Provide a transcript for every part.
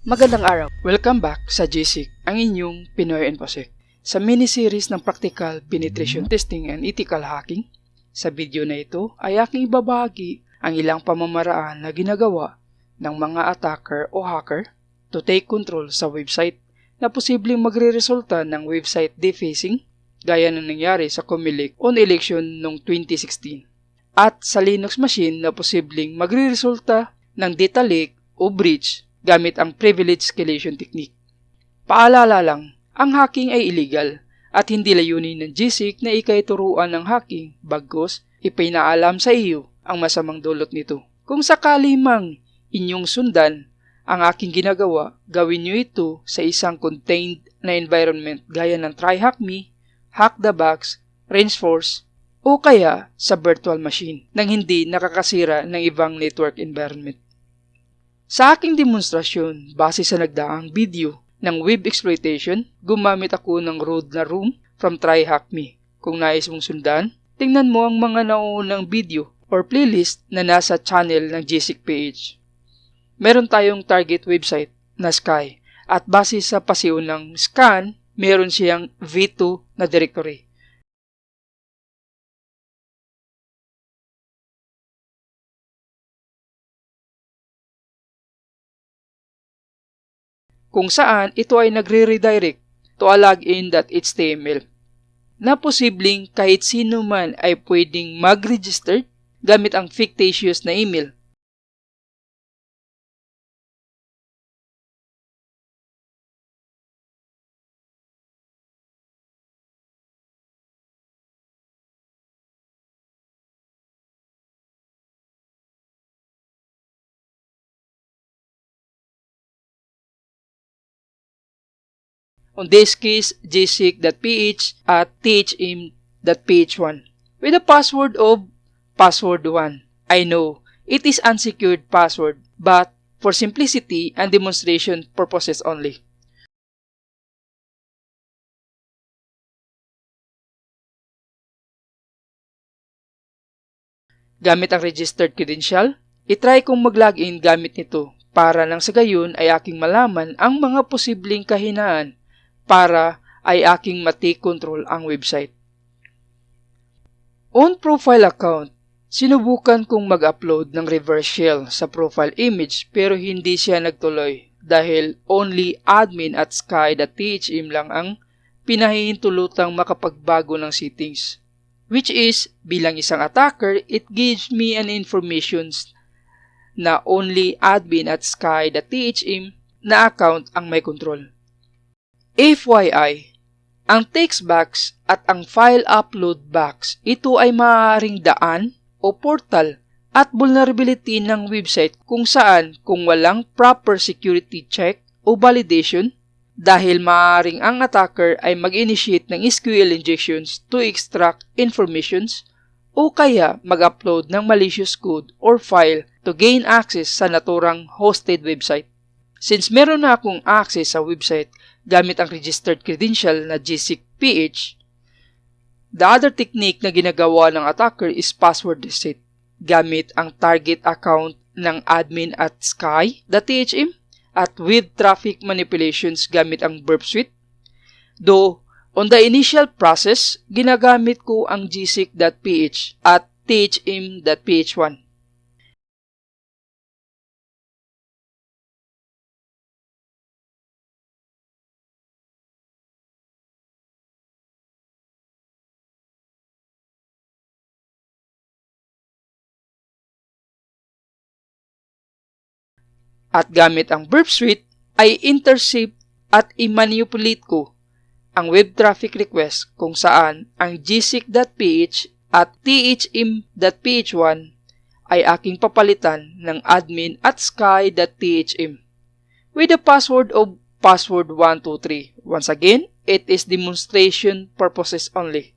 Magandang araw. Welcome back sa GSIC, ang inyong Pinoy Enfose. Sa mini-series ng Practical Penetration Testing and Ethical Hacking, sa video na ito ay aking ibabahagi ang ilang pamamaraan na ginagawa ng mga attacker o hacker to take control sa website na posibleng magre-resulta ng website defacing gaya ng nangyari sa Comelec on election noong 2016 at sa Linux machine na posibleng magre-resulta ng data leak o breach gamit ang privilege escalation technique. Paalala lang, ang hacking ay illegal at hindi layunin ng GSIC na ikay turuan ng hacking bagkos ipinaalam sa iyo ang masamang dulot nito. Kung sakali mang inyong sundan ang aking ginagawa, gawin nyo ito sa isang contained na environment gaya ng TryHackMe, HackTheBox, RangeForce, o kaya sa virtual machine nang hindi nakakasira ng ibang network environment. Sa aking demonstrasyon, base sa nagdaang video ng web exploitation, gumamit ako ng road na room from TryHackMe. Kung nais mong sundan, tingnan mo ang mga naunang video or playlist na nasa channel ng GSIC page. Meron tayong target website na Sky at base sa pasiun ng scan, meron siyang V2 na directory. Kung saan ito ay nagre-redirect to a login.html na posibleng kahit sino man ay pwedeng mag-register gamit ang fictitious na email. On this case gsic.ph at thm.ph1 with a password of password1. I know it is unsecured password but for simplicity and demonstration purposes only. Gamit ang registered credential, itry kong mag-login gamit nito para nang sa gayon ay aking malaman ang mga posibleng kahinaan para ay aking matake control ang website. On profile account, sinubukan kong mag-upload ng reverse shell sa profile image pero hindi siya nagtuloy dahil only admin at sky.thm lang ang pinahihintulutang makapagbago ng settings. Which is, bilang isang attacker, it gives me an information na only admin at sky.thm na account ang may control. FYI, ang text box at ang file upload box, ito ay maaaring daan o portal at vulnerability ng website kung saan kung walang proper security check o validation dahil maaaring ang attacker ay mag-initiate ng SQL injections to extract informations o kaya mag-upload ng malicious code or file to gain access sa naturang hosted website. Since meron na akong access sa website gamit ang registered credential na GSIC-PH, the other technique na ginagawa ng attacker is password reset gamit ang target account ng admin at sky.thm at with traffic manipulations gamit ang burp suite. Though, on the initial process, ginagamit ko ang gsic.ph at thm.ph1. at gamit ang burp suite ay intercept at i-manipulate ko ang web traffic request kung saan ang gsic.ph at thm.ph1 ay aking papalitan ng admin at sky.thm with the password of password123. Once again, it is demonstration purposes only.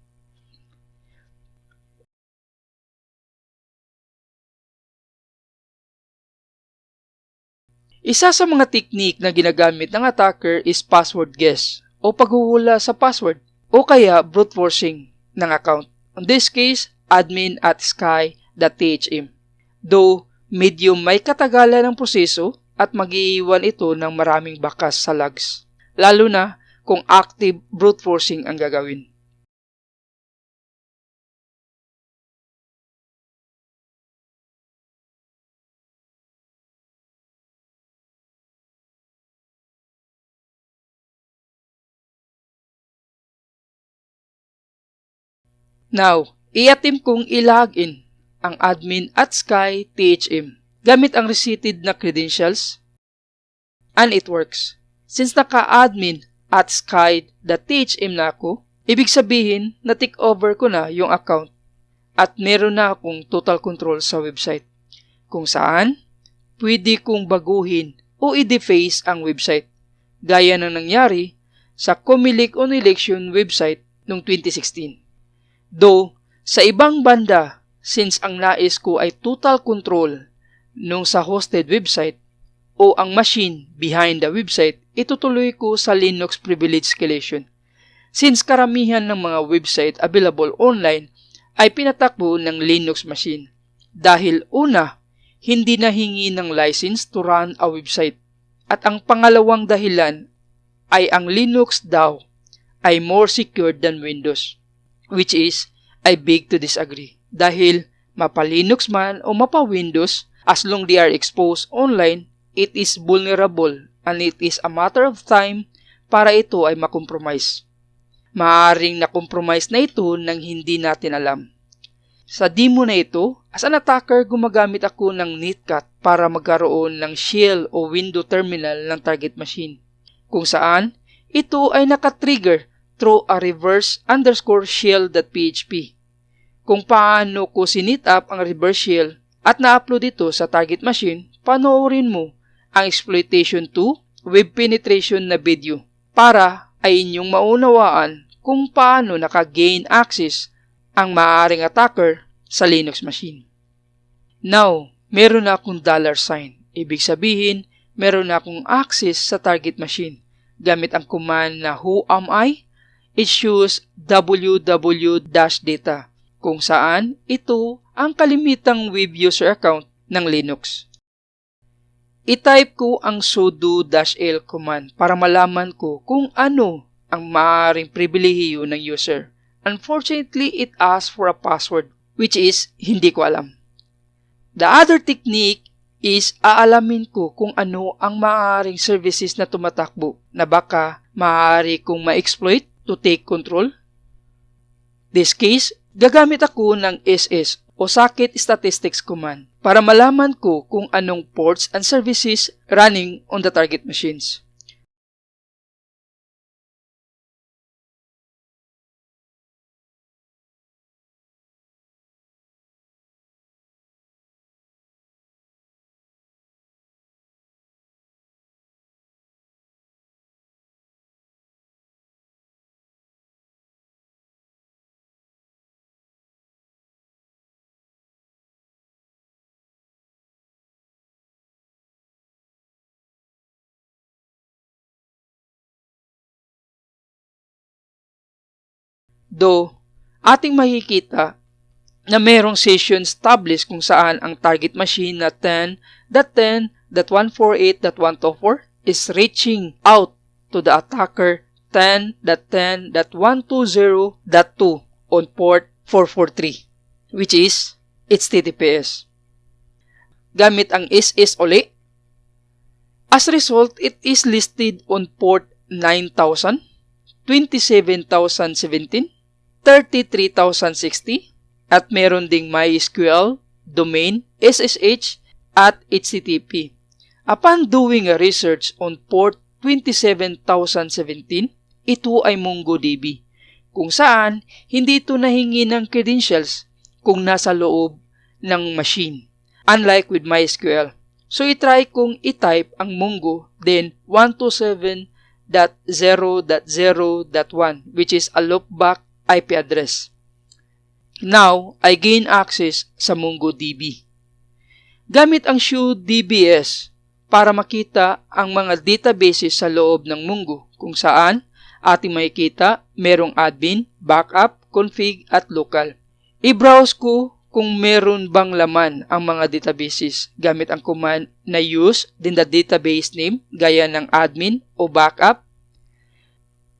Isa sa mga technique na ginagamit ng attacker is password guess o paghuhula sa password o kaya brute forcing ng account. In this case, admin at sky.thm. Though medyo may katagalan ng proseso at mag-iiwan ito ng maraming bakas sa logs, lalo na kung active brute forcing ang gagawin. Now, i-attempt kong i-login ang admin at Sky THM gamit ang reseated na credentials and it works. Since naka-admin at Sky.thm na ako, ibig sabihin na take over ko na yung account at meron na akong total control sa website kung saan pwede kong baguhin o i-deface ang website gaya ng nangyari sa Comelec on Election website noong 2016. Though, sa ibang banda, since ang nais ko ay total control nung sa hosted website o ang machine behind the website, itutuloy ko sa Linux Privilege Escalation. Since karamihan ng mga website available online ay pinatakbo ng Linux machine. Dahil una, hindi nahingi ng license to run a website. At ang pangalawang dahilan ay ang Linux daw ay more secure than Windows which is I beg to disagree. Dahil mapa-Linux man o mapa-Windows, as long they are exposed online, it is vulnerable and it is a matter of time para ito ay makompromise. Maaring na-compromise na ito nang hindi natin alam. Sa demo na ito, as an attacker, gumagamit ako ng netcat para magkaroon ng shell o window terminal ng target machine, kung saan ito ay nakatrigger through a reverse underscore shell.php. Kung paano ko sinit up ang reverse shell at na-upload ito sa target machine, panoorin mo ang exploitation 2 web penetration na video para ay inyong maunawaan kung paano naka-gain access ang maaaring attacker sa Linux machine. Now, meron na akong dollar sign. Ibig sabihin, meron na akong access sa target machine gamit ang command na who am I issues www-data kung saan ito ang kalimitang web user account ng Linux. I-type ko ang sudo-l command para malaman ko kung ano ang maaaring pribilehiyo ng user. Unfortunately, it asks for a password which is hindi ko alam. The other technique is aalamin ko kung ano ang maaaring services na tumatakbo na baka maaari kong ma-exploit to take control? This case, gagamit ako ng SS o Socket Statistics Command para malaman ko kung anong ports and services running on the target machines. Do, ating makikita na merong session established kung saan ang target machine na 10.10.148.124 is reaching out to the attacker 10.10.120.2 on port 443 which is its TTPS. Gamit ang SS uli. As result, it is listed on port 9000, 27017, 33,060 at meron ding MySQL, domain, SSH at HTTP. Upon doing a research on port 27017, ito ay MongoDB, kung saan hindi ito nahingi ng credentials kung nasa loob ng machine, unlike with MySQL. So, itry kong i-type ang Mongo, then 127.0.0.1, which is a loopback IP address. Now, I gain access sa MongoDB. Gamit ang DBS para makita ang mga databases sa loob ng Mongo kung saan ating makikita merong admin, backup, config at local. I-browse ko kung meron bang laman ang mga databases gamit ang command na use din the database name gaya ng admin o backup.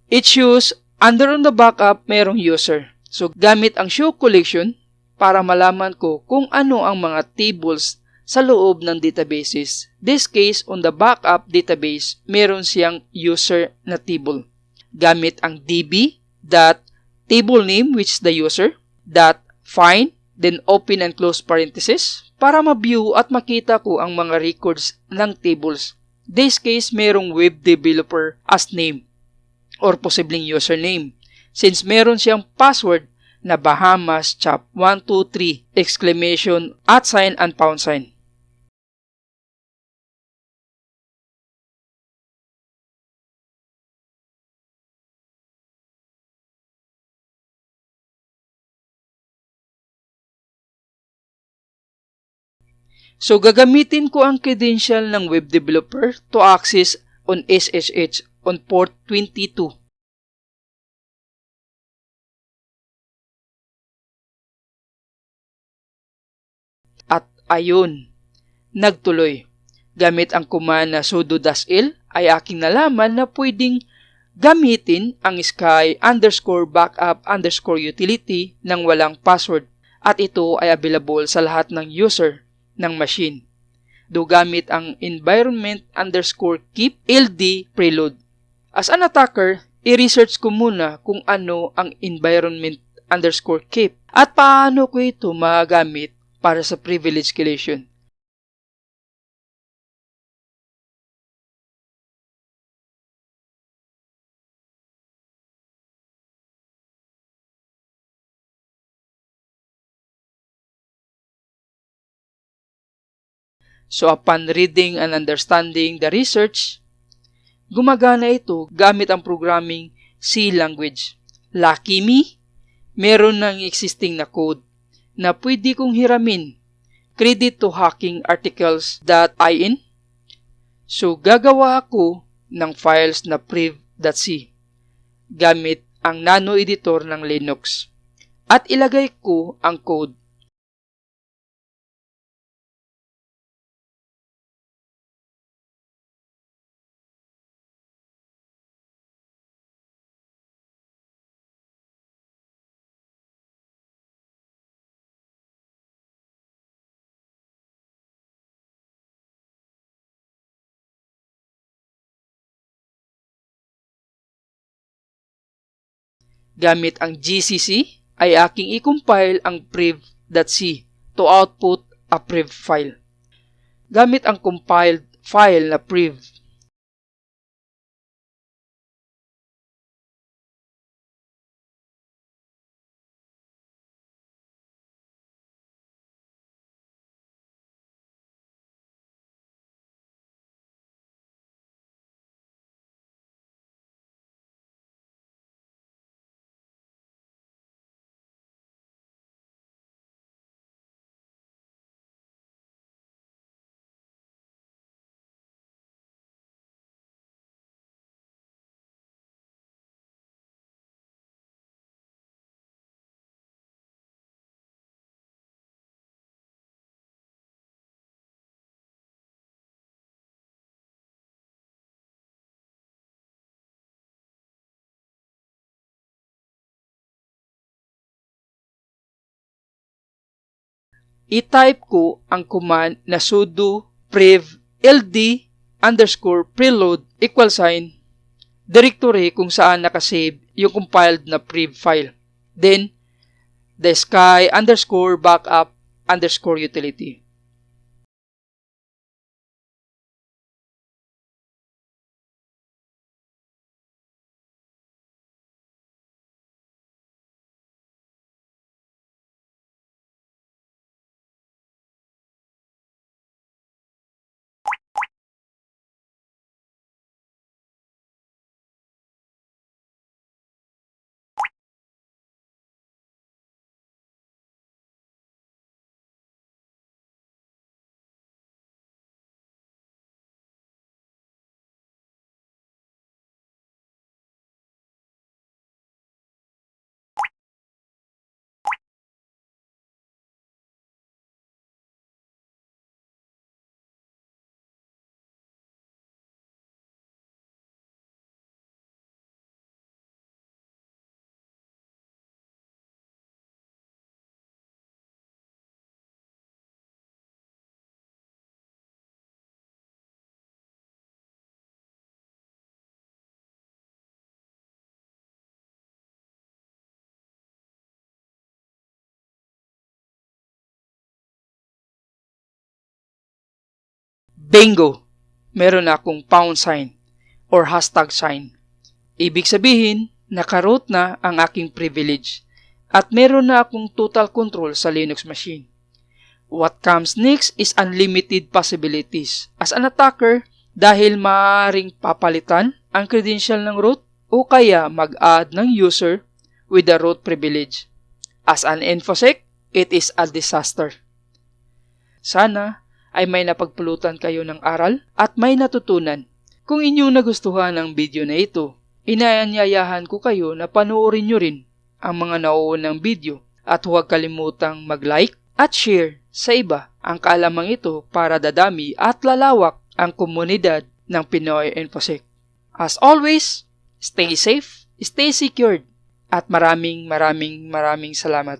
It shows under on the backup merong user. So gamit ang show collection para malaman ko kung ano ang mga tables sa loob ng databases. This case, on the backup database, meron siyang user na table. Gamit ang db dot table name which is the user dot find then open and close parenthesis para ma-view at makita ko ang mga records ng tables. This case, merong web developer as name or posibleng username. Since meron siyang password na Bahamas Chap 123 exclamation at sign and pound sign. So gagamitin ko ang credential ng web developer to access on SSH on port 22. At ayun, nagtuloy. Gamit ang command na sudo -l ay aking nalaman na pwedeng gamitin ang sky underscore backup underscore utility ng walang password at ito ay available sa lahat ng user ng machine. Do gamit ang environment underscore keep ld preload. As an attacker, i-research ko muna kung ano ang environment underscore keep at paano ko ito magamit para sa privilege escalation. So upon reading and understanding the research, gumagana ito gamit ang programming C language. Lucky me, meron ng existing na code na pwede kong hiramin. Credit to hacking articles.in. So gagawa ako ng files na priv.c gamit ang nano editor ng Linux. At ilagay ko ang code Gamit ang GCC ay aking i-compile ang priv.c to output a priv file. Gamit ang compiled file na priv i-type ko ang command na sudo prev ld underscore preload equal sign directory kung saan nakasave yung compiled na prev file. Then, the sky underscore backup underscore utility. Bingo! Meron na akong pound sign or hashtag sign. Ibig sabihin, nakaroot na ang aking privilege at meron na akong total control sa Linux machine. What comes next is unlimited possibilities. As an attacker, dahil maaaring papalitan ang credential ng root o kaya mag-add ng user with the root privilege. As an infosec, it is a disaster. Sana ay may napagpulutan kayo ng aral at may natutunan. Kung inyong nagustuhan ang video na ito, inaanyayahan ko kayo na panoorin nyo rin ang mga nauunang video at huwag kalimutang mag-like at share sa iba ang kaalamang ito para dadami at lalawak ang komunidad ng Pinoy InfoSec. As always, stay safe, stay secured, at maraming maraming maraming salamat.